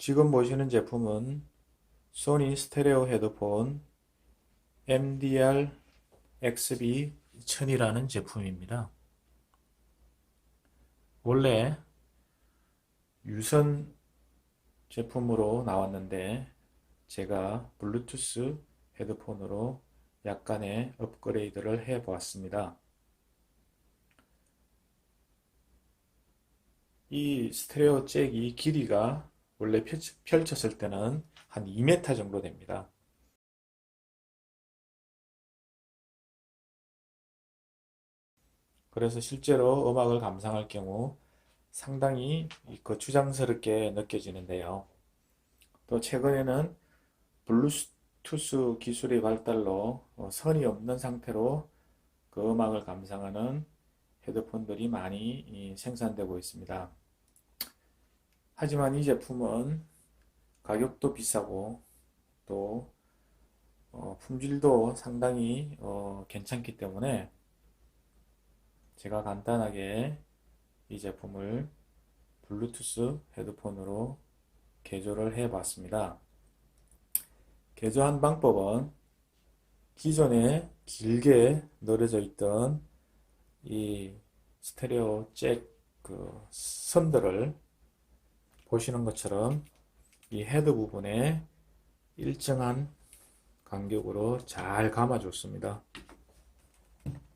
지금 보시는 제품은 소니 스테레오 헤드폰 MDR XB 2000이라는 제품입니다. 원래 유선 제품으로 나왔는데 제가 블루투스 헤드폰으로 약간의 업그레이드를 해 보았습니다. 이 스테레오 잭이 길이가 원래 펼쳤, 을 때는 한 2m 정도 됩니다. 그래서 실제로 음악을 감상할 경우 상당히 거추장스럽게 느껴지는데요. 또 최근에는 블루투스 기술의 발달로 어, 선이 없는 상태로 그 음악을 감상하는 헤드폰들이 많이 생산되고 있습니다. 하지만 이 제품은 가격도 비싸고 또 어, 품질도 상당히 어, 괜찮기 때문에 제가 간단하게 이 제품을 블루투스 헤드폰으로 개조를 해 봤습니다. 개조한 방법은 기존에 길게 늘어져 있던 이 스테레오 잭 그 선들을 보시는 것처럼 이 헤드 부분에 일정한 간격으로 잘 감아줬습니다.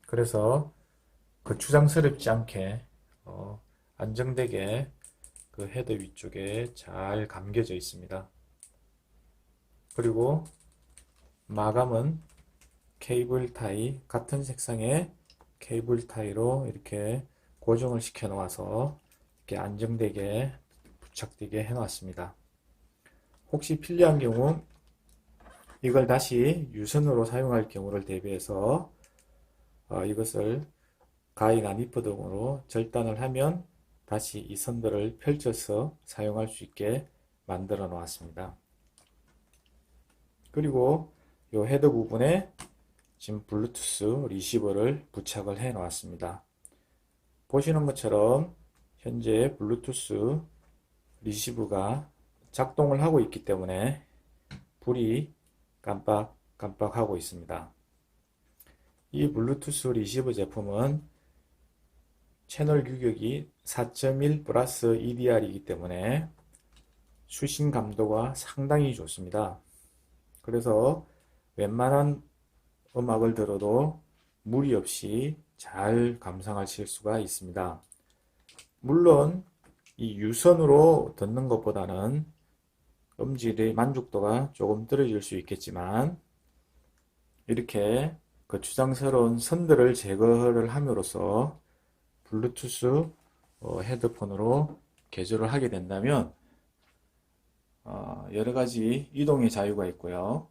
그래서 그 추장스럽지 않게 어, 안정되게 그 헤드 위쪽에 잘 감겨져 있습니다. 그리고 마감은 케이블 타이 같은 색상의 케이블 타이로 이렇게 고정을 시켜 놓아서 이렇게 안정되게 부착되게 해 놨습니다. 혹시 필요한 경우 이걸 다시 유선으로 사용할 경우를 대비해서 어, 이것을 가위나 니프 등으로 절단을 하면 다시 이 선들을 펼쳐서 사용할 수 있게 만들어 놓았습니다. 그리고 이 헤드 부분에 지금 블루투스 리시버를 부착을 해 놓았습니다. 보시는 것처럼 현재 블루투스 리시브가 작동을 하고 있기 때문에 불이 깜빡 깜빡 하고 있습니다. 이 블루투스 리시브 제품은 채널 규격이 4.1 플러스 EDR이기 때문에 수신 감도가 상당히 좋습니다. 그래서 웬만한 음악을 들어도 무리 없이 잘 감상하실 수가 있습니다. 물론 이 유선으로 듣는 것보다는 음질의 만족도가 조금 떨어질 수 있겠지만 이렇게 거추장스러운 선들을 제거를 함으로써 블루투스 어, 헤드폰으로 개조를 하게 된다면 어, 여러 가지 이동의 자유가 있고요.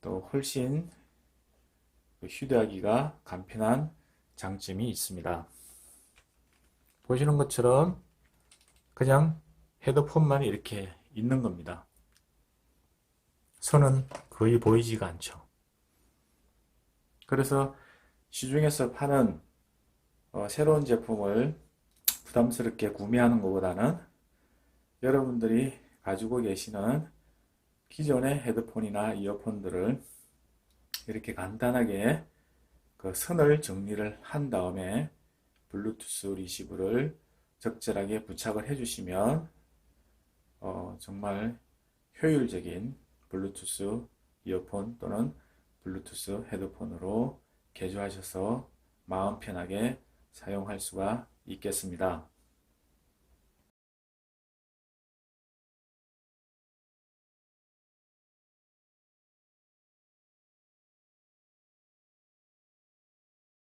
또 훨씬 휴대하기가 간편한 장점이 있습니다. 보시는 것처럼 그냥 헤드폰만 이렇게 있는 겁니다. 선은 거의 보이지가 않죠. 그래서 시중에서 파는 어, 새로운 제품을 부담스럽게 구매하는 것보다는 여러분들이 가지고 계시는 기존의 헤드폰이나 이어폰들을 이렇게 간단하게 그 선을 정리를 한 다음에 블루투스 리시브를 적절하게 부착을 해주시면 어, 정말 효율적인 블루투스 이어폰 또는 블루투스 헤드폰으로 개조하셔서 마음 편하게 사용할 수가 있겠습니다.